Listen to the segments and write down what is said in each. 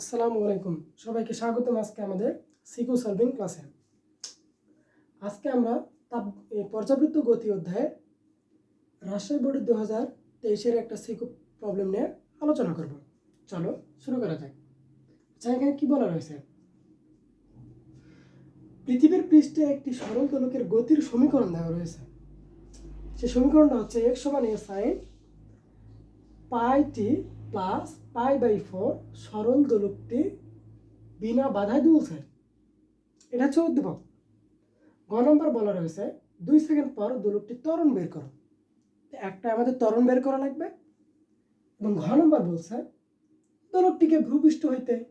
আসসালামু আলাইকুম। সবাইকে স্বাগতম আজকে আমাদের সিকু সলভিং ক্লাসে। আজকে আমরা তাপ পর্যাবৃত্ত গতি অধ্যায়ে রাজশাহী বোর্ডের দু হাজার তেইশের একটা সিকু প্রবলেম নিয়ে আলোচনা করব। চলো, শুরু করা যাক। আচ্ছা এখানে কি বলা রয়েছে? পৃথিবীর পৃষ্ঠে একটি সরল দোলকের গতির সমীকরণ দেওয়া রয়েছে। সে সমীকরণটা হচ্ছে এক সমান A sine pi t plus pi by four সরল দোলকটি বিনা বাধায় দুলছে। এটা হচ্ছে উদ্দীপক। গ নম্বর বলা রয়েছে, দুই সেকেন্ড পর দোলকটি ত্বরণ বের করো। একটা আমাদের ত্বরণ বের করা লাগবে এবং ঘ নম্বর বলছে, দোলকটিকে ভূপৃষ্ঠ হইতে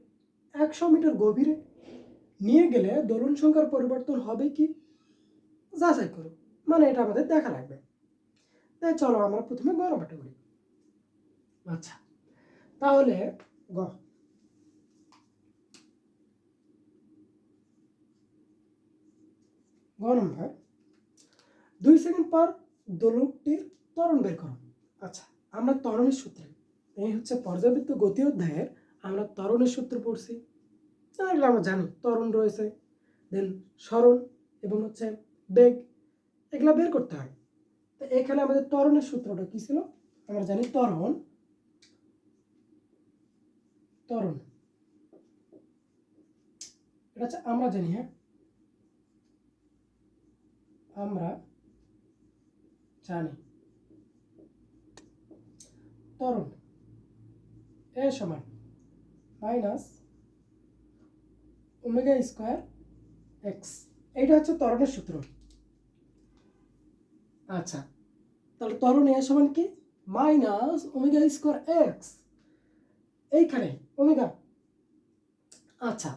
একশো মিটার গভীরে নিয়ে গেলে দোলন সংখ্যার পরিবর্তন হবে কি? যাচাই করো। মানে এটা আমাদের দেখা লাগবে। তাই চলো আমরা প্রথমে গ নম্বরটা করি। আচ্ছা। তাহলে গ। গ নম্বর, দুই সেকেন্ড পর দোলকটির ত্বরণ বের করো। আচ্ছা আমরা ত্বরণের সূত্রে, এই হচ্ছে পর্যাবৃত্ত গতি অধ্যায়ের, আমরা ত্বরণের সূত্র পড়ছি। এগুলো আমরা জানি ত্বরণ রয়েছে দেন স্মরণ এবং হচ্ছে বেগ, এগুলো বের করতে হয়। তো এখানে আমাদের ত্বরণের সূত্রটা কি ছিল? আমরা জানি ত্বরণ ত্বরণ এটা হচ্ছে আমরা জানি হ্যাঁ? আমরা জানি। ত্বরণ এ সমান মাইনাস ওমেগা স্কোয়ার এক্স। এইটা হচ্ছে ত্বরণের সূত্র। আচ্ছা তাহলে ত্বরণ এ সমান কি? Minus omega square x. এইখানে ওমেগা। আচ্ছা।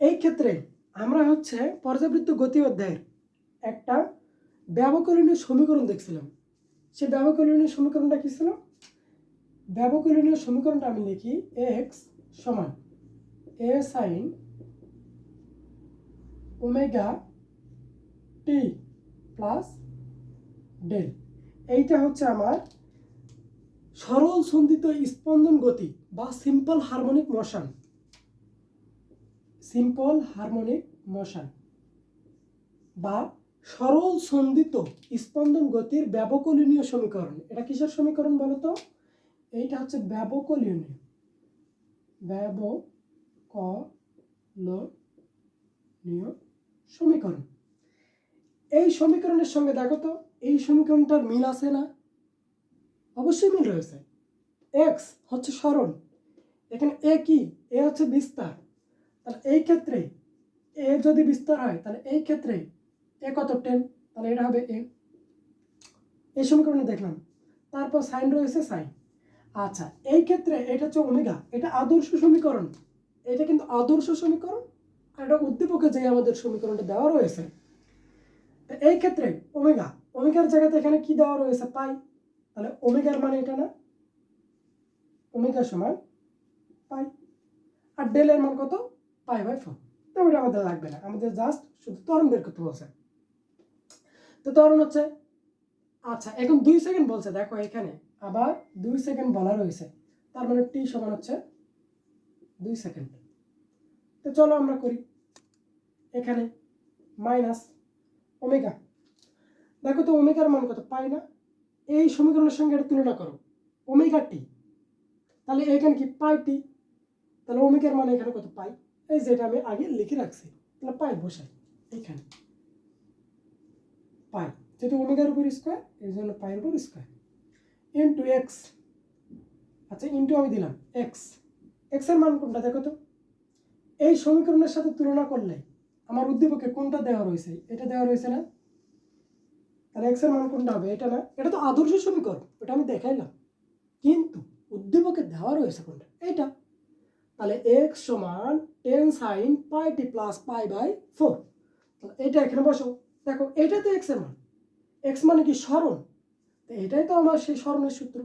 এই ক্ষেত্রে আমরা হচ্ছে পর্যাবৃত্ত গতি অধ্যায়ের একটা ব্যবকলনীয় সমীকরণ দেখছিলাম। সে ব্যবকলনীয় সমীকরণটা কি ছিল? ব্যবকলনীয় সমীকরণটা আমি লিখি এক্স সমান A sine omega t plus del এইটা হচ্ছে আমার সরল সন্ধিত স্পন্দন গতি বা simple harmonic motion simple harmonic motion বা সরল সন্ধিত স্পন্দন গতির ব্যবকলনীয় সমীকরণ। এটা কিসের সমীকরণ বলো তো এইটা হচ্ছে ব্যবকলনীয়। ব্যবকলনীয় সমীকরণ। এই সমীকরণের সঙ্গে দেখো তো, এই সমীকরণটার মিল আছে না? অবশ্যই মিল রয়েছে এক্স হচ্ছে সরণ এখানে এ কি? এ হচ্ছে বিস্তার। তাহলে এই ক্ষেত্রে এ যদি বিস্তার হয়, তাহলে এই ক্ষেত্রে এ কত? টেন। তাহলে এটা হবে এ এই সমীকরণে দেখলাম। তারপর সাইন রয়েছে সাইন আচ্ছা এই ক্ষেত্রে এটা হচ্ছে ওমেগা। এটা আদর্শ সমীকরণ। এটা কিন্তু আদর্শ সমীকরণ আর এটা উদ্দীপকে যে আমাদের সমীকরণটা দেওয়া রয়েছে। এই ক্ষেত্রে ওমেগা। ওমেগার জায়গাতে এখানে কি দেওয়া রয়েছে? পাই। তাহলে ওমেগার মানে এটা না? ওমেগা সমান পাই। আর ডেলের মান কত? Pi by four. তো ওটা আমাদের লাগবে না। আমাদের জাস্ট শুধু ত্বরণ বের করতে বলছে। তো ত্বরণ হচ্ছে আচ্ছা এখন দুই সেকেন্ড বলছে, দেখো এখানে। আবার দুই সেকেন্ড বলা রয়েছে। তার মানে টি সমান হচ্ছে দুই সেকেন্ড তো চলো আমরা করি। এখানে মাইনাস ওমেগা দেখো তো ওমেগার মান কত? পাই না। এই সমীকরণের সঙ্গে এটা তুলনা করো। Omega t. তাহলে এখানে কি পাই টি? তাহলে ওমেগার মানে এখানে কত পাই? এই যেটা আমি আগে লিখে রাখছি। তাহলে পাই বসাই। এইখানে। পাই। যেহেতু ওমেগার উপর স্কোয়ার এই জন্য পাইয়ের উপর স্কোয়ার ইন্টু এক্স আচ্ছা ইন্টু আমি দিলাম এক্স এক্সের মান কোনটা দেখো তো? এই সমীকরণের সাথে তুলনা করলে আমার উদ্দীপকে কোনটা দেওয়া রয়েছে? এটা দেওয়া রয়েছে না? তাহলে এক্সের মান কোনটা হবে? এটা না? এটা তো আদর্শ সমীকরণ, ওটা আমি দেখাইলাম। কিন্তু উদ্দীপকে দেওয়া রয়েছে কোনটা? এটা। তাহলে এক্স সমান ten sine pi t plus pi by four তাহলে এটা এখানে বসো। দেখো এটা তো এক্সের মান। এক্স মানে কি স্মরণ? তো এটাই তো আমার সেই স্মরণের সূত্র।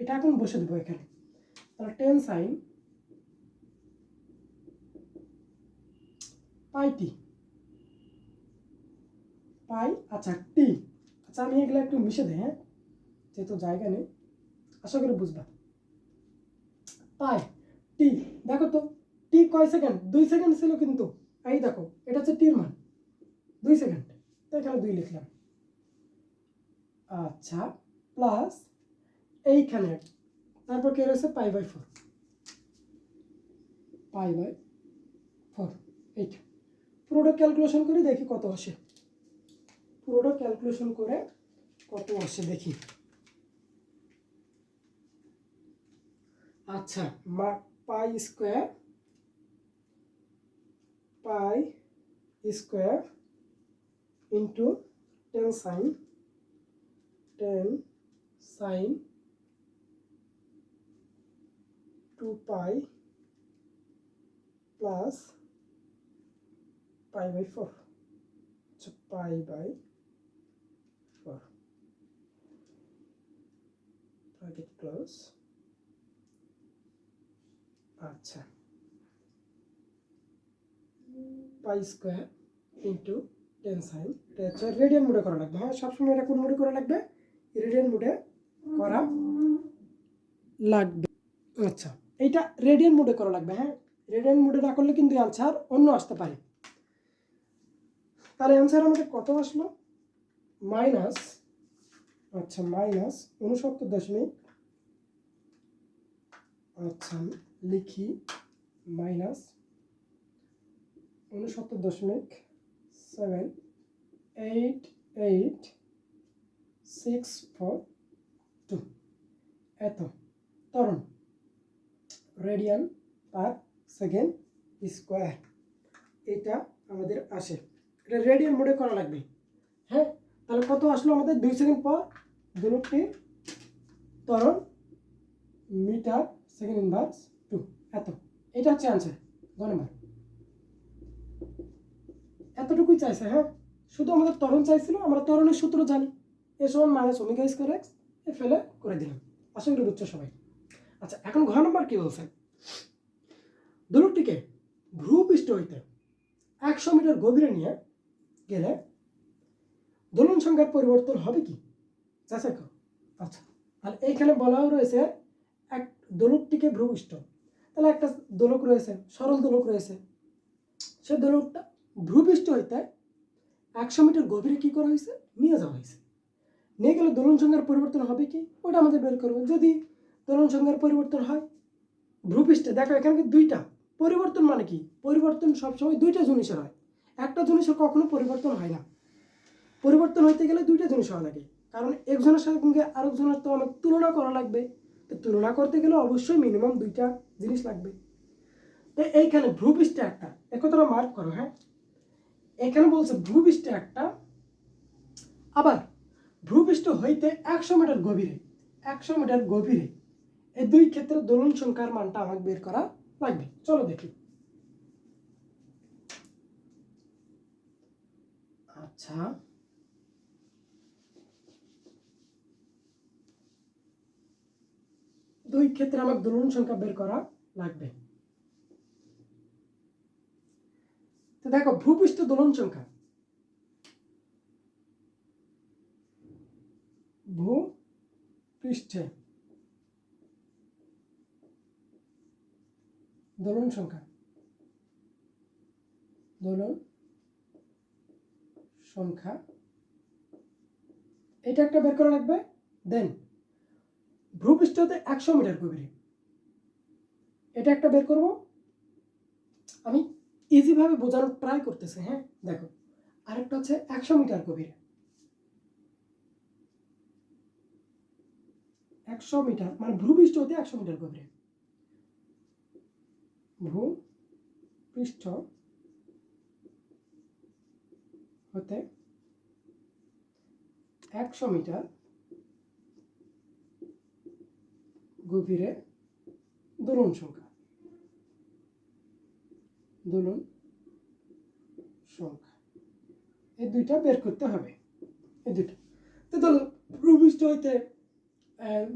এটা এখন বসে দেবো এখানে। তাহলে টেন সাইন পাই টি পাই আচ্ছা টি। আচ্ছা আমি এগুলো একটু মিশে দিই হ্যাঁ? যেহেতু জায়গা নেই, আশা করি বুঝবা। পাই টি। দেখো তো, টি কয় সেকেন্ড? দুই সেকেন্ড ছিল কিন্তু। এই দেখো, এটা হচ্ছে টির মান। দুই সেকেন্ড। তো এখানে দুই লিখলাম। আচ্ছা প্লাস এইখানে, তারপর কে রয়েছে? Pi by four. Pi by four. এইটা। পুরোটা ক্যালকুলেশন করে দেখি কত আসে। পুরোটা ক্যালকুলেশন করে কত আসে দেখি। আচ্ছা মা pi square pi square into ten sine ten sine two pi plus pi by four আচ্ছা pi by four bracket close আচ্ছা। Pi square into ten sine এটা হচ্ছে রেডিয়ান মোডে করা লাগবে। হ্যাঁ সবসময় এটা কোন মোডে করা লাগবে? রেডিয়ান মোডে করা লাগবে। আচ্ছা এইটা রেডিয়ান মোডে করা লাগবে। হ্যাঁ রেডিয়ান মোডে না করলে কিন্তু অ্যান্সার অন্য আসতে পারে। তাহলে অ্যান্সার আমাদের কত আসলো? মাইনাস আচ্ছা মাইনাস উনসত্তর দশমিক আচ্ছা লিখি, মাইনাস উনসত্তর দশমিক seven, eight eight, six, four, two. এত, তরণ, রেডিয়ান পার সেকেন্ড স্কোয়ার। এটা আমাদের আসে। এটা রেডিয়ান মোডে করা লাগবে। হ্যাঁ তাহলে কত আসলো আমাদের? দুই সেকেন্ড পর দুটি ত্বরণ মিটার সেকেন্ড ইনভার্স টু। এত। এটা হচ্ছে আনসার গ এতটুকুই চাইছে হ্যাঁ? শুধু আমাদের ত্বরণ চাইছিল, আমরা ত্বরণের সূত্র জানি। এ সমান মাইনাস ওমেগা স্কোয়ার এক্স এ ফেলে করে দিলাম। আশা করি বুঝছ সবাই। আচ্ছা এখন ঘ নম্বর কি বলছে? দোলকটিকে ভ্রূপৃষ্ঠ হইতে একশো মিটার গভীরে নিয়ে গেলে দোলন সংখ্যার পরিবর্তন হবে কি? যাচাই করো। আচ্ছা তাহলে এইখানে বলাও রয়েছে এক দোলকটিকে ভ্রূপৃষ্ঠ তাহলে একটা দোলক রয়েছে, সরল দোলক রয়েছে। সে দোলকটা ভ্রূপৃষ্ঠ হইতে একশো মিটার গভীরে কী করা হয়েছে? নিয়ে যাওয়া হয়েছে। নিয়ে গেলে দোলন সংখ্যার পরিবর্তন হবে কি? ওটা আমাদের বের করব। যদি দোলন সংখ্যার পরিবর্তন হয় ভ্রূপৃষ্ঠে দেখো এখানে দুইটা। পরিবর্তন মানে কি? পরিবর্তন সবসময় দুইটা জিনিসের হয়। একটা জিনিসের কখনো পরিবর্তন হয় না। পরিবর্তন হইতে গেলে দুইটা জিনিস হওয়া লাগে। কারণ একজনের সাথে সঙ্গে আরেকজনের তো আমার তুলনা করা লাগবে। তো তুলনা করতে গেলে অবশ্যই মিনিমাম দুইটা জিনিস লাগবে। তো এইখানে ভ্রূপৃষ্ঠে একটা একথাটা মার্ক করো হ্যাঁ? এখানে বলছে ভূপৃষ্ঠে একটা আবার ভূপৃষ্ঠ হইতে একশো মিটার গভীরে, একশো মিটার গভীরে এই দুই ক্ষেত্রে দোলন সংখ্যার মানটা আমাকে বের করা লাগবে। চলো দেখি। আচ্ছা। দুই ক্ষেত্রে আমার দোলন সংখ্যা বের করা লাগবে। তো দেখো, ভূপৃষ্ঠ দোলন সংখ্যা। ভূ পৃষ্ঠে দোলন সংখ্যা। দোলন সংখ্যা। এটা একটা বের করা লাগবে, দেন ভূপৃষ্ঠ হতে একশো মিটার গভীরে এটা একটা বের করব। আমি ইজিভাবে বোঝানোর ট্রাই করতেছে হ্যাঁ? দেখো, আরেকটা হচ্ছে একশো মিটার গভীরে একশো মিটার মানে ভূপৃষ্ঠ হতে একশো মিটার গভীরে ভূ পৃষ্ঠ হতে একশো মিটার গভীরে দোলন সংখ্যা। দোলন সংখ্যা। এই দুইটা বের করতে হবে। এই দুইটা। তো ধরো, ভূপৃষ্ঠ হইতে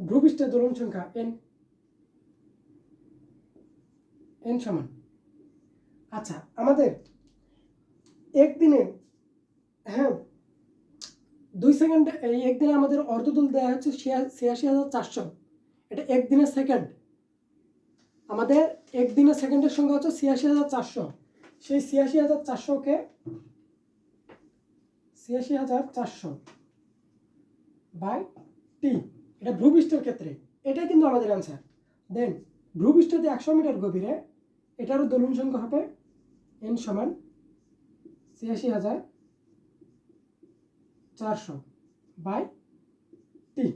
ভূপৃষ্ঠের দোলন সংখ্যা এন এন সমান। আচ্ছা আমাদের একদিনে হ্যাঁ দুই সেকেন্ডে, এই একদিনে আমাদের অর্ধদল দেওয়া হচ্ছে ছিয়াশি হাজার চারশো। এটা একদিনের সেকেন্ড আমাদের একদিনের সেকেন্ডের সংখ্যা হচ্ছে ছিয়াশি হাজার চারশো। সেই ছিয়াশি হাজার চারশোকে ছিয়াশি হাজার চারশো বাই টি এটা ভূপৃষ্ঠের ক্ষেত্রে। এটাই কিন্তু আমাদের অ্যান্সার দেন ভূপৃষ্ঠতে একশো মিটার গভীরে, এটারও দোলন সংখ্যা হবে এন সমান ছিয়াশি হাজার চারশো বাই টি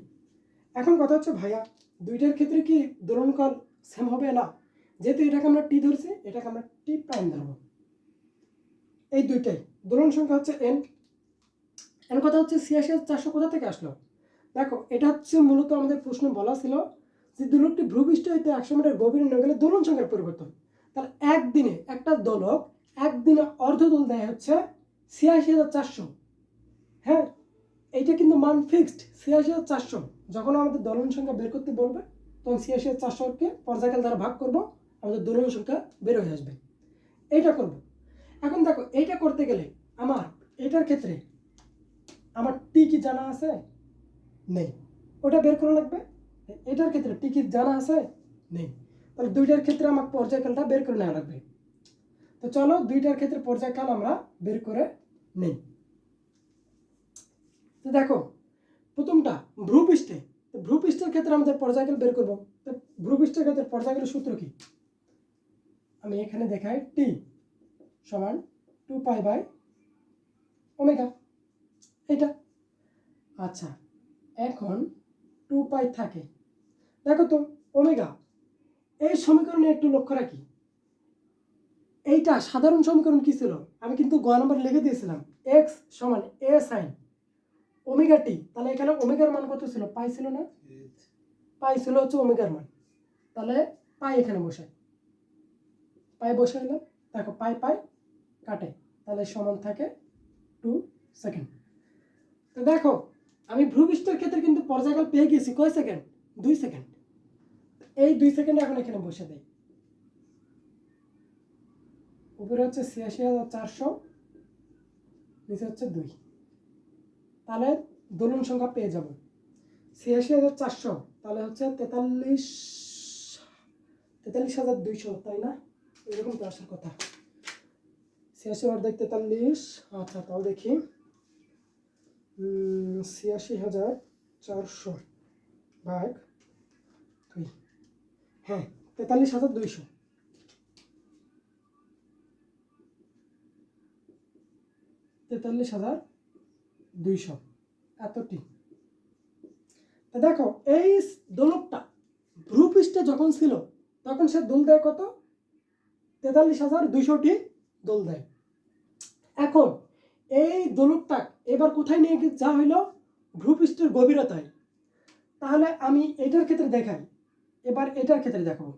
এখন কথা হচ্ছে ভাইয়া দুইটার ক্ষেত্রে কি দোলনকাল সেম হবে? না। যেহেতু এটাকে আমরা টি ধরছি, এটাকে আমরা টি প্রাইম ধরবো। এই দুইটাই। দোলন সংখ্যা হচ্ছে এন এর কথা হচ্ছে ছিয়াশি চারশো কোথা থেকে আসলো? দেখো, এটা হচ্ছে মূলত আমাদের প্রশ্ন বলা ছিল যে দোলকটি ভূপৃষ্ঠ হইতে একশো মিটার গভীরে নিয়ে গেলে দোলন সংখ্যার পরিবর্তন। তাহলে একদিনে একটা দোলক একদিনে অর্ধ দোল দেয় হচ্ছে ছিয়াশি হাজার চারশো। হ্যাঁ এইটা কিন্তু মান ফিক্সড ছিয়াশি হাজার চারশো। যখন আমাদের দলন সংখ্যা বের করতে বলবে, তখন ছিয়াশি হাজার চারশোকে পর্যায়কাল দ্বারা ভাগ করব, আমাদের দলন সংখ্যা বের হয়ে আসবে। এইটা করব। এখন দেখো, এইটা করতে গেলে আমার, এটার ক্ষেত্রে আমার টি কি জানা আছে? নেই। ওটা বের করা লাগবে? এটার ক্ষেত্রে টি কি জানা আছে? নেই। তাহলে দুইটার ক্ষেত্রে আমার পর্যায়কালটা বের করে নেওয়া লাগবে। তো চলো, দুইটার ক্ষেত্রে পর্যায়কাল আমরা বের করে নেই। তো দেখো প্রথমটা ভ্রূপৃষ্ঠে ভ্রূপৃষ্ঠের ক্ষেত্রে আমাদের পর্যায়কাল বের করব। ভ্রূপৃষ্ঠের ক্ষেত্রে পর্যায়কালের সূত্র কি? আমি এখানে দেখাই টি সমান টু পাই বাই ওমেগা। এটা আচ্ছা এখন টু পাই থাকে। দেখো তো, ওমেগা, এই সমীকরণে একটু লক্ষ্য রাখি। এইটা সাধারণ সমীকরণ কি ছিল? আমি কিন্তু গ নম্বর লিখে দিয়েছিলাম, এক্স সমান এ সাইন। ওমেগা টি তাহলে এখানে ওমেগার মান কত ছিল? পাই ছিল না? পাই ছিল হচ্ছে ওমেগার মান। তাহলে পাই এখানে বসাই। পাই বসাইলাম দেখো পাই পাই কাটে। তাহলে সমান থাকে টু সেকেন্ড। তো দেখো আমি ভূপৃষ্ঠের ক্ষেত্রে কিন্তু পর্যায়কাল পেয়ে গেছি। কয় সেকেন্ড? দুই সেকেন্ড। এই দুই সেকেন্ড এখন এখানে বসে দেয় উপরে হচ্ছে ছিয়াশি হাজার চারশো নিচে হচ্ছে দুই। তাহলে দোলন সংখ্যা পেয়ে যাব। ছিয়াশি হাজার চারশো, তাহলে হচ্ছে তেতাল্লিশ তেতাল্লিশ হাজার দুইশো, তাই না? এরকম তো আসার কথা। ছিয়াশি অর্ধেক তেতাল্লিশ আচ্ছা তাও দেখি। ছিয়াশি হাজার চারশো ভাগ দুই। হ্যাঁ তেতাল্লিশ হাজার দুইশো। তেতাল্লিশ হাজার দুইশো। এতটি। তা দেখো, এই দোলকটা ভ্রূপৃষ্ঠে যখন ছিল, তখন সে দোল দেয় কত? তেতাল্লিশ হাজার দুইশোটি দোল দেয়। এখন এই দোলকটা এবার কোথায় নিয়ে গে- যা হইল? ভ্রূপৃষ্ঠের গভীরতায়। তাহলে আমি এটার ক্ষেত্রে দেখাই। এবার এটার ক্ষেত্রে দেখাবো।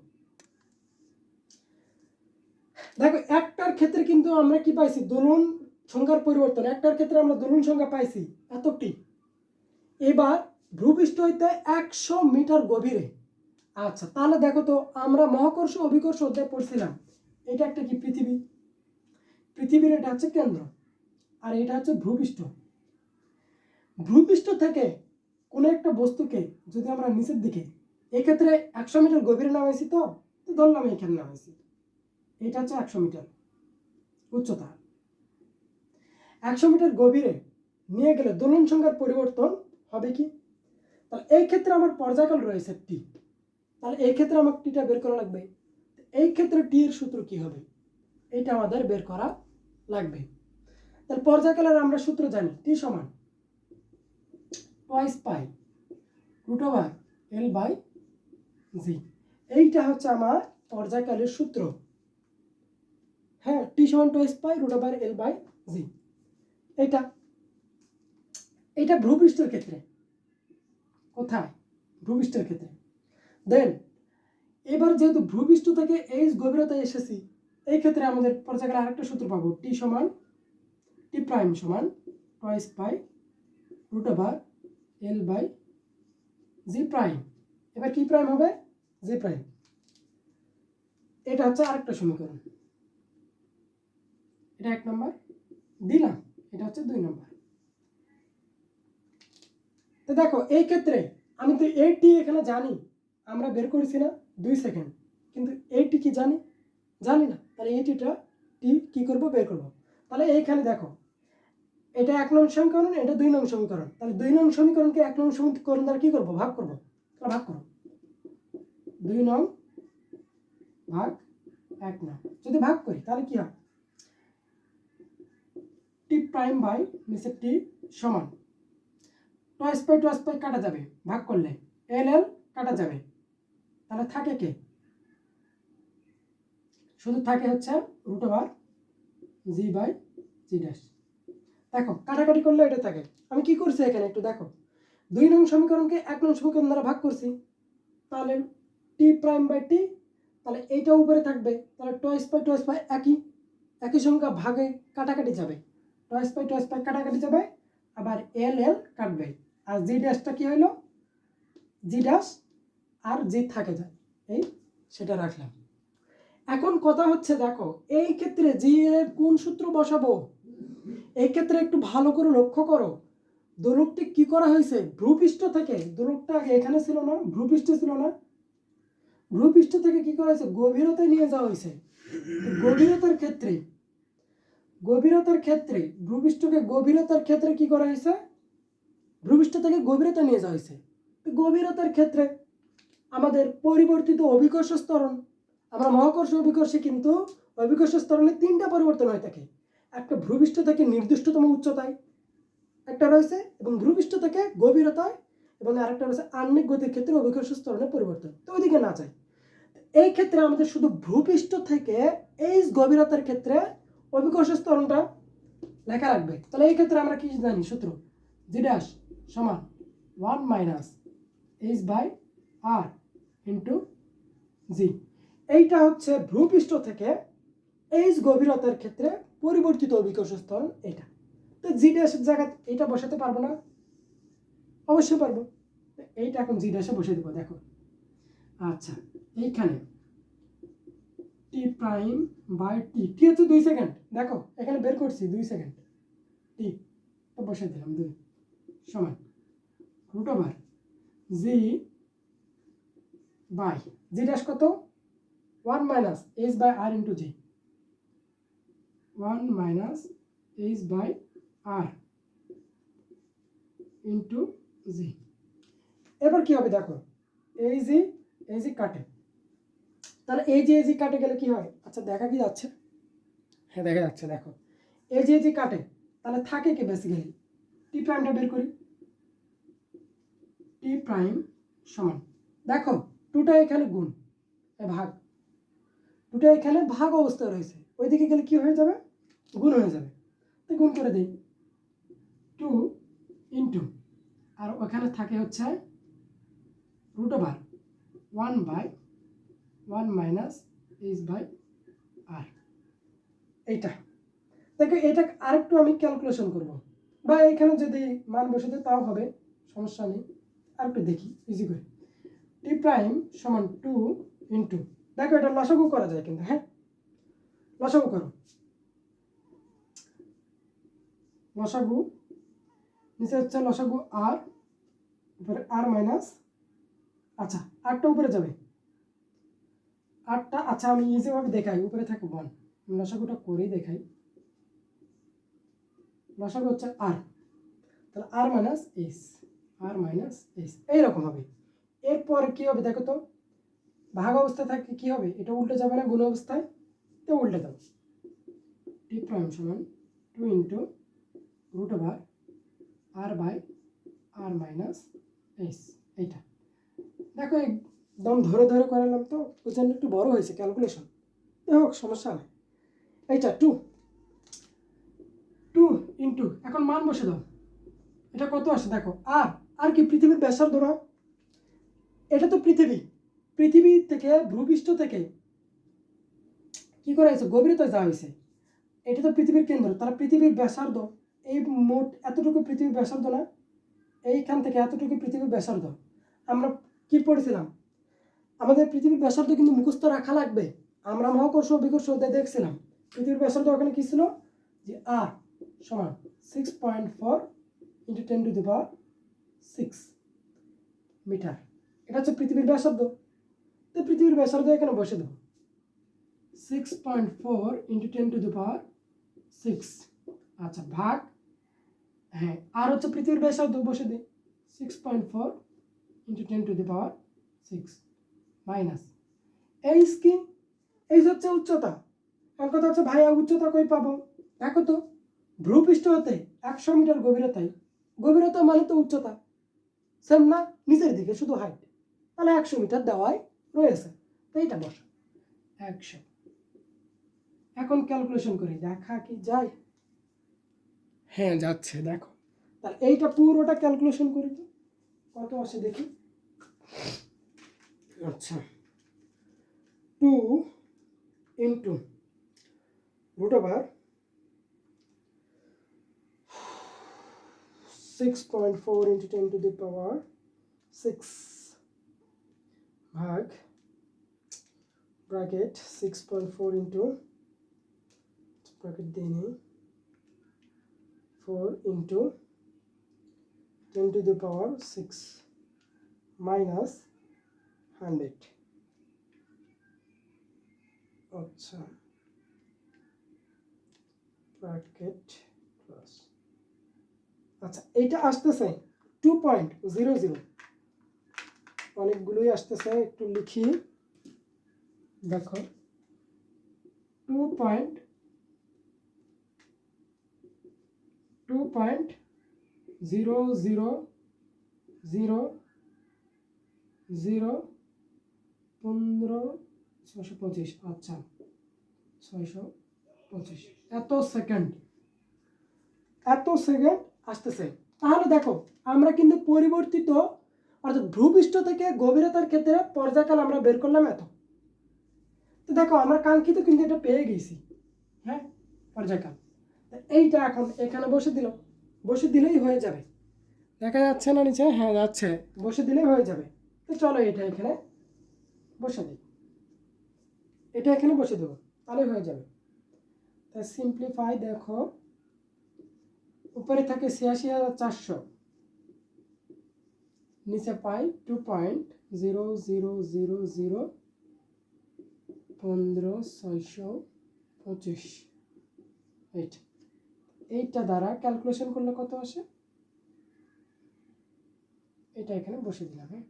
দেখো, একটার ক্ষেত্রে কিন্তু আমরা কি পাইছি? দোলন সংখ্যার পরিবর্তন, একটার ক্ষেত্রে আমরা দোলন সংখ্যা পাইছি এতটি এবার ভূপৃষ্ঠ হইতে একশো মিটার গভীরে। আচ্ছা তাহলে দেখো তো, আমরা মহাকর্ষ অভিকর্ষ অধ্যায় পড়ছিলাম। এটা একটা কি পৃথিবী? পৃথিবীর এটা হচ্ছে কেন্দ্র, আর এটা হচ্ছে ভূপৃষ্ঠ। ভূপৃষ্ঠ থেকে কোনো একটা বস্তুকে যদি আমরা নিচের দিকে, এক্ষেত্রে একশো মিটার গভীরে নামাইছি তো ধরলাম এখানে নামাইছি। এটা হচ্ছে একশো মিটার উচ্চতা। একশো মিটার গভীরে নিয়ে গেলে দোলন সংখ্যার পরিবর্তন হবে কি? তাহলে এই ক্ষেত্রে আমার পর্যায়কাল রয়েছে টি তাহলে এই ক্ষেত্রে আমার টিটা বের করা লাগবে। এই ক্ষেত্রে টি এর সূত্র কি হবে? এটা আমাদের বের করা লাগবে। তাহলে পর্যায়কালের আমরা সূত্র জানি টি সমান twice pi root over l by g এইটা হচ্ছে আমার পর্যায়কালের সূত্র। হ্যাঁ টি সমান twice pi root over l by g এটা এটা ভূপৃষ্ঠের ক্ষেত্রে। কোথায়? ভূপৃষ্ঠের ক্ষেত্রে। দেন এবার যেহেতু ভূপৃষ্ঠ থেকে এই গভীরতায় এসেছি, এই ক্ষেত্রে আমাদের পর্যায়কালে আরেকটা সূত্র পাবো। টি সমান টি প্রাইম সমান twice pi root over l by g prime এবার কি প্রাইম হবে জি প্রাইম এটা হচ্ছে আরেকটা সমীকরণ। এটা এক নম্বর। দিলাম। এটা হচ্ছে দুই নম্বর। তো দেখো, এই ক্ষেত্রে আমি তো এই টি এখানে জানি, আমরা বের করেছি না দুই সেকেন্ড। কিন্তু এইটি কি জানি? জানি না। তাহলে এইটিটা টি কী করব? বের করব। তাহলে এইখানে দেখো, এটা এক নং সমীকরণ, এটা দুই নং সমীকরণ। তাহলে দুই নং সমীকরণকে এক নং সমীকরণ দ্বারা কী করব? ভাগ করব। ভাগ করো। দুই নং ভাগ এক নং। যদি ভাগ করি, তাহলে কি হয়? টি প্রাইম বাই নিচে টি সমান। টয়েস পাই টয়েস পাই কাটা যাবে, ভাগ করলে। এল এল কাটা যাবে। তাহলে থাকে কে? শুধু থাকে হচ্ছে root over g by g dash দেখো, কাটাকাটি করলে এটা থাকে। আমি কি করছি এখানে একটু দেখো। দুই নং সমীকরণকে এক নং সমীকরণ দ্বারা ভাগ করছি। তাহলে টি প্রাইম বাই টি তাহলে এইটা উপরে থাকবে। তাহলে টয়েস পাই টয়েস পাই একই। একই সংখ্যা ভাগে কাটাকাটি যাবে। টয়েস পাই টয়েস পাই, কাটাকাটি যাবে, আবার এল এল কাটবে। আর জি ড্যাশটা কি হইল? জি ড্যাশ আর জি থাকে যায়। এই সেটা রাখলাম। এখন কথা হচ্ছে, দেখো, এই ক্ষেত্রে জি এর কোন সূত্র বসাবো? এই ক্ষেত্রে একটু ভালো করে লক্ষ্য করো। দোলকটি কি করা হয়েছে? ভ্রূপৃষ্ঠ থেকে। দোলকটা আগে এখানে ছিল না ভ্রূপৃষ্ঠে ছিল না। ভ্রূপৃষ্ঠ থেকে কি করা হয়েছে? গভীরতায় নিয়ে যাওয়া হয়েছে। গভীরতার ক্ষেত্রে গভীরতার ক্ষেত্রে, ভূপৃষ্ঠকে গভীরতার ক্ষেত্রে কি করা হয়েছে? ভূপৃষ্ঠ থেকে গভীরতা নিয়ে যাওয়া হয়েছে। গভীরতার ক্ষেত্রে আমাদের পরিবর্তিত অভিকর্ষ স্তরণ আমরা মহাকর্ষ অভিকর্ষে কিন্তু অভিকর্ষ স্তরণে তিনটা পরিবর্তন হয়ে থাকে। একটা ভূপৃষ্ঠ থেকে নির্দিষ্টতম উচ্চতায়, একটা রয়েছে, এবং ভূপৃষ্ঠ থেকে গভীরতায়, এবং আরেকটা রয়েছে আহ্নিক গতির ক্ষেত্রে অভিকর্ষ স্তরণের পরিবর্তন। তো ওইদিকে না যায় এই ক্ষেত্রে আমাদের শুধু ভূপৃষ্ঠ থেকে এই গভীরতার ক্ষেত্রে অভিকর্ষ স্তরণটা লেখা রাখবে তাহলে এই ক্ষেত্রে আমরা কি জানি? সূত্র জি ড্যাশ সমান one minus h by r into g এইটা হচ্ছে ভূপৃষ্ঠ থেকে এইচ গভীরতার ক্ষেত্রে পরিবর্তিত অভিকর্ষ স্তরণ এটা। তো জি ড্যাশের জায়গায় এইটা বসাতে পারব না? অবশ্যই পারব। এইটা এখন জি ড্যাশে বসে দেবো, দেখো। আচ্ছা এইখানে টি প্রাইম বাই টি। টি হচ্ছে দুই সেকেন্ড। দেখো, এখানে বের করছি, দুই সেকেন্ড। টি। তো বসে দিলাম, দুই। সমান। Root over g by. G dash কত? One minus h by r into g one minus h by r into g এবার কি হবে দেখো? এই জি এই জি কাটে। তাহলে এই যে যে কাটে গেলে কি হয়? আচ্ছা দেখা কি যাচ্ছে? হ্যাঁ দেখা যাচ্ছে, দেখো। এই যে যে কাটে, তাহলে থাকে কি বেসিক্যালি টি প্রাইমটা বের করি। টি প্রাইম সমান। দেখো টুটা এখানে গুণ, এ ভাগ। টুটা এখানে ভাগ অবস্থায় রয়েছে। ওইদিকে গেলে কি হয়ে যাবে? গুণ হয়ে যাবে। তো গুণ করে দিই। টু ইন্টু আর ওখানে থাকে হচ্ছে root over one by one minus h by r এইটা। দেখো এটা আরেকটু আমি ক্যালকুলেশন করব। বা এখানে যদি মান বসে দেয় তাও হবে, সমস্যা নেই। আরেকটু দেখি ইজি করে। টি প্রাইম সমান টু ইন্টু দেখো, এটা লসাগু করা যায় কিন্তু হ্যাঁ? লসাগু করো। লসাগু, নিচে হচ্ছে লসাগু আর উপরে আর মাইনাস আচ্ছা আরটা উপরে যাবে। আটটা? আচ্ছা আমি ইজিভাবে দেখাই, উপরে থাকে ওয়ান লসাগুটা করেই দেখাই। লসাগু হচ্ছে আর। তাহলে r minus s. R minus s. এইরকম হবে। এরপর কি হবে দেখো তো? ভাগ অবস্থায় থাকলে কি হবে? এটা উল্টে যাবে না গুণ অবস্থায়? তো উল্টে দাও। টি প্রাইম সমান two into root over r by r minus s. এইটা। দেখো একদম ধরে ধরে করালাম তো, ওই জন্য একটু বড় হয়েছে ক্যালকুলেশন যাই হোক, সমস্যা নেই। এইটা টু টু ইন্টু এখন মান বসে দাও। এটা কত আসে দেখো আর আর কি পৃথিবীর ব্যাসার্ধ না? এটা তো পৃথিবী। পৃথিবী থেকে, ভূপৃষ্ঠ থেকে কি করা হয়েছে? গভীরতা যাওয়া হয়েছে। এটা তো পৃথিবীর কেন্দ্র তারা পৃথিবীর ব্যাসার্ধ, এই মোট এতটুকু পৃথিবীর ব্যাসার্ধ না? এইখান থেকে এতটুকু পৃথিবীর ব্যাসার্ধ। আমরা কি পড়েছিলাম? আমাদের পৃথিবীর ব্যাসার্ধ কিন্তু মুখস্থ রাখা লাগবে। আমরা মহাকর্ষ অভিকর্ষ অধ্যায় দেখছিলাম। পৃথিবীর ব্যাসার্ধ ওখানে কী ছিল? যে আর সমান six point four into ten to the power six metre. এটা হচ্ছে পৃথিবীর ব্যাসার্ধ। তো পৃথিবীর ব্যাসার্ধ এখানে বসে দেবো six point four into ten to the power six আচ্ছা ভাগ। হ্যাঁ আর হচ্ছে পৃথিবীর ব্যাসার্ধ বসে দিই। Six point four into ten to the power six minus. H কি এইচ হচ্ছে উচ্চতা, এখন কথা হচ্ছে ভাইয়া উচ্চতা কই পাবো? দেখো তো ভ্রূপৃষ্ঠ হতে একশো মিটার গভীরতায় গভীরতা মানে তো উচ্চতা। সেম না, নিচের দিকে শুধু হাইট তাহলে একশো মিটার দেওয়াই রয়েছে। তো এইটা বসো। একশো। এখন ক্যালকুলেশন করি, দেখা কি যায়? হ্যাঁ যাচ্ছে, দেখো। তাহলে এইটা পুরোটা ক্যালকুলেশন করি তো। কত আসে দেখি? আচ্ছা two into root over six point four into ten to the power six ভাগ bracket six point four into bracket দিয়ে নিই four into ten to the power six minus hundred. আচ্ছা। Bracket plus. আচ্ছা এইটা আসতেছে টু পয়েন্ট জিরো জিরো। অনেকগুলোই আসতেছে, একটু লিখি। দেখো, two point two point zero zero zero zero পনেরো ছশো পঁচিশ। আচ্ছা ছয়শো পঁচিশ। এত সেকেন্ড এত সেকেন্ড আসতেছে। তাহলে দেখো, আমরা কিন্তু পরিবর্তিত, অর্থাৎ ভূপৃষ্ঠ থেকে গভীরতার ক্ষেত্রে পর্যায়কাল আমরা বের করলাম এত। তো দেখো, আমরা কাঙ্ক্ষিত কিন্তু এটা পেয়ে গেছি। হ্যাঁ পর্যায়কাল। এইটা এখন এখানে বসে দিল। বসে দিলেই হয়ে যাবে। দেখা যাচ্ছে না নিচে? হ্যাঁ যাচ্ছে। বসে দিলেই হয়ে যাবে। তো চলো এটা এখানে বসে দিই এটা এখানে বসে দেবো, তাহলে হয়ে যাবে। তা সিম্পলিফাই দেখো, উপরে থাকে ছিয়াশি হাজার চারশো, নিচে পাই two point zero zero zero zero পনেরো ছয়শো পঁচিশ। এইটা এইটা দ্বারা ক্যালকুলেশন করলে কত আসে? এটা এখানে বসে দিলাম হ্যাঁ।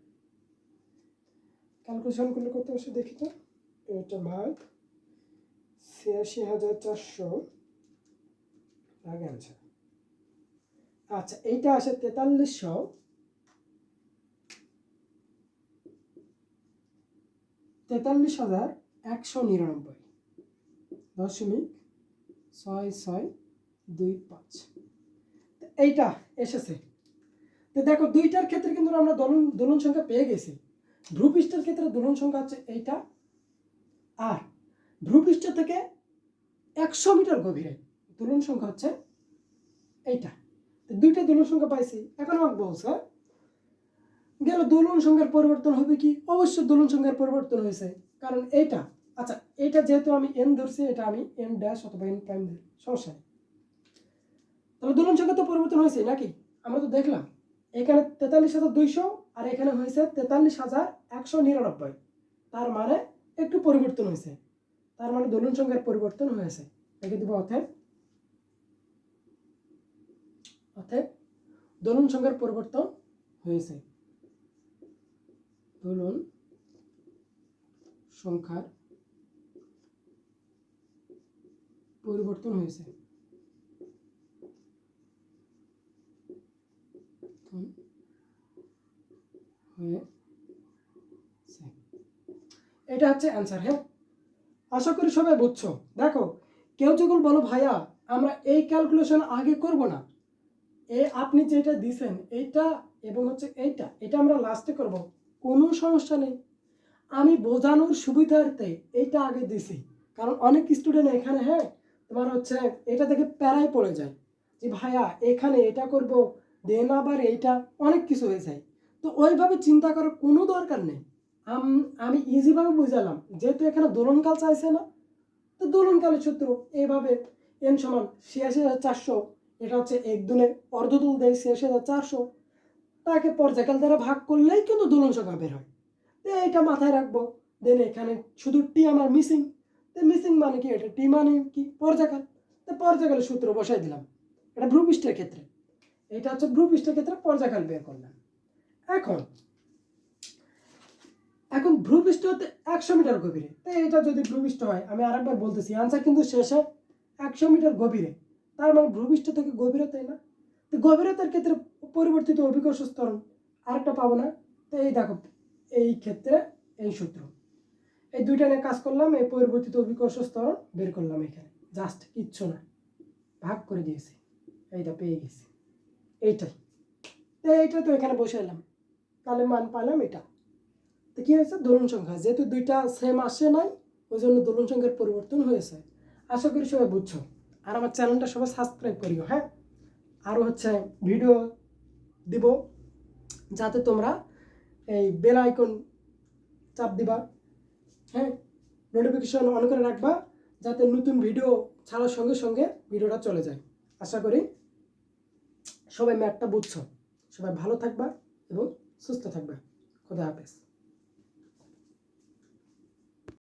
ক্যালকুলেশন করলে কত আসে দেখি তো? এটা ভাগ ছিয়াশি হাজার চারশো। ভাগ অ্যান্সার আচ্ছা এইটা আসে তেতাল্লিশশো। তেতাল্লিশ হাজার একশো নিরানব্বই। দশমিক ছয় ছয় দুই পাঁচ। এইটা এসেছে। তো দেখো, দুইটার ক্ষেত্রে কিন্তু আমরা দোলন দোলন সংখ্যা পেয়ে গেছি। ভ্রূপৃষ্ঠের ক্ষেত্রে দোলন সংখ্যা হচ্ছে এইটা। আর ভ্রূপৃষ্ঠ থেকে একশো মিটার গভীরে দোলন সংখ্যা হচ্ছে এইটা। দুইটা দোলন সংখ্যা পাইছি, এখন আমাকে বলছে, গেল দোলন সংখ্যার পরিবর্তন হবে কি? অবশ্যই দোলন সংখ্যার পরিবর্তন হয়েছে, কারণ এইটা আচ্ছা এইটা যেহেতু আমি এন ধরছি, এটা আমি এন ড্যাশ অথবা এন প্রাইম ধরি, সমস্যা তাহলে দোলন সংখ্যা তো পরিবর্তন হয়েছে নাকি? আমরা তো দেখলাম, এখানে তেতাল্লিশ হাজার দুইশো আর এখানে হয়েছে তেতাল্লিশ হাজার একশো নিরানব্বই। তার মানে একটু পরিবর্তন হয়েছে। তার মানে দোলন সংখ্যার পরিবর্তন হয়েছে। লিখে দিব অথেব অতএব দোলন সংখ্যার পরিবর্তন হয়েছে। দোলন সংখ্যার পরিবর্তন হয়েছে। হয়েছে এটা হচ্ছে অ্যান্সার হ্যাঁ? আশা করি সবাই বুঝছ। দেখো, কেউ যখন বলো, ভাইয়া, আমরা এই ক্যালকুলেশন আগে করব না। এ আপনি যেটা দিছেন, এইটা এবং হচ্ছে এইটা, এটা আমরা লাস্টে করব। কোনো সমস্যা নেই। আমি বোঝানোর সুবিধার্থে এইটা আগে দিছি। কারণ অনেক স্টুডেন্ট এখানে হ্যাঁ তোমার হচ্ছে এটা দেখে প্যারায় পড়ে যায়। যে, ভাইয়া, এখানে এটা করব, দেন আবার এইটা। অনেক কিছু হয়ে যায়। তো ওইভাবে চিন্তা করার কোনো দরকার নেই। আম- ইজিভাবে বুঝালাম, যেহেতু এখানে দোলনকাল চাইছে না, তো দোলনকালের সূত্র এইভাবে এন সমান ছিয়াশি হাজার চারশো, এটা হচ্ছে এক দুনের অর্ধদুল দেয় ছিয়াশি হাজার চারশো, তাকে পর্যায়কাল দ্বারা ভাগ করলেই কিন্তু দোলন সংখ্যা বের হয়। তো এইটা মাথায় রাখব দেন এখানে শুধু টি আমার মিসিং তো মিসিং মানে কি, এটা টি মানে কি পর্যাকাল তো পর্যাকালের সূত্র বসাই দিলাম। এটা ভ্রুপৃষ্ঠের ক্ষেত্রে, এটা হচ্ছে ভ্রুপৃষ্ঠের ক্ষেত্রে পর্যাকাল বের করলাম। এখন এখন ভ্রুপৃষ্ঠ হতে একশো মিটার গভীরে। তো এটা যদি ভ্রুপৃষ্ঠ হয়, আমি আরেকবার বলতেছি আনসার কিন্তু শেষে একশো মিটার গভীরে। তার মানে ভূপৃষ্ঠ থেকে গভীরতাই না। তো গভীরতার ক্ষেত্রে পরিবর্তিত অভিকর্ষ স্তরণ আরেকটা পাবো না। তো এই দেখো, এই ক্ষেত্রে এই সূত্র। এই দুইটা নিয়ে কাজ করলাম, এই পরিবর্তিত অভিকর্ষ স্তরণ বের করলাম এখানে। জাস্ট কিচ্ছু না। ভাগ করে দিয়েছি। এইটা পেয়ে গেছি। এইটাই। তো এইটা তো এখানে বসে এলাম। তাহলে মান পাইলাম এটা। তো কী হয়েছে? দোলন সংখ্যা। যেহেতু দুইটা সেম আসে নাই ওই জন্য দোলন সংখ্যার পরিবর্তন হয়েছে। আশা করি সবাই বুঝছ। আর আমার চ্যানেলটা সবাই সাবস্ক্রাইব করিও হ্যাঁ? আরও হচ্ছে ভিডিও দিব, যাতে তোমরা এই বেল আইকন চাপ দিবা হ্যাঁ? নোটিফিকেশন অন করে রাখবা, যাতে নতুন ভিডিও ছাড়ার সঙ্গে সঙ্গে ভিডিওটা চলে যায়। আশা করি সবাই ম্যাটটা বুঝছ। সবাই ভালো থাকবা এবং সুস্থ থাকবা। খোদা হাফেজ।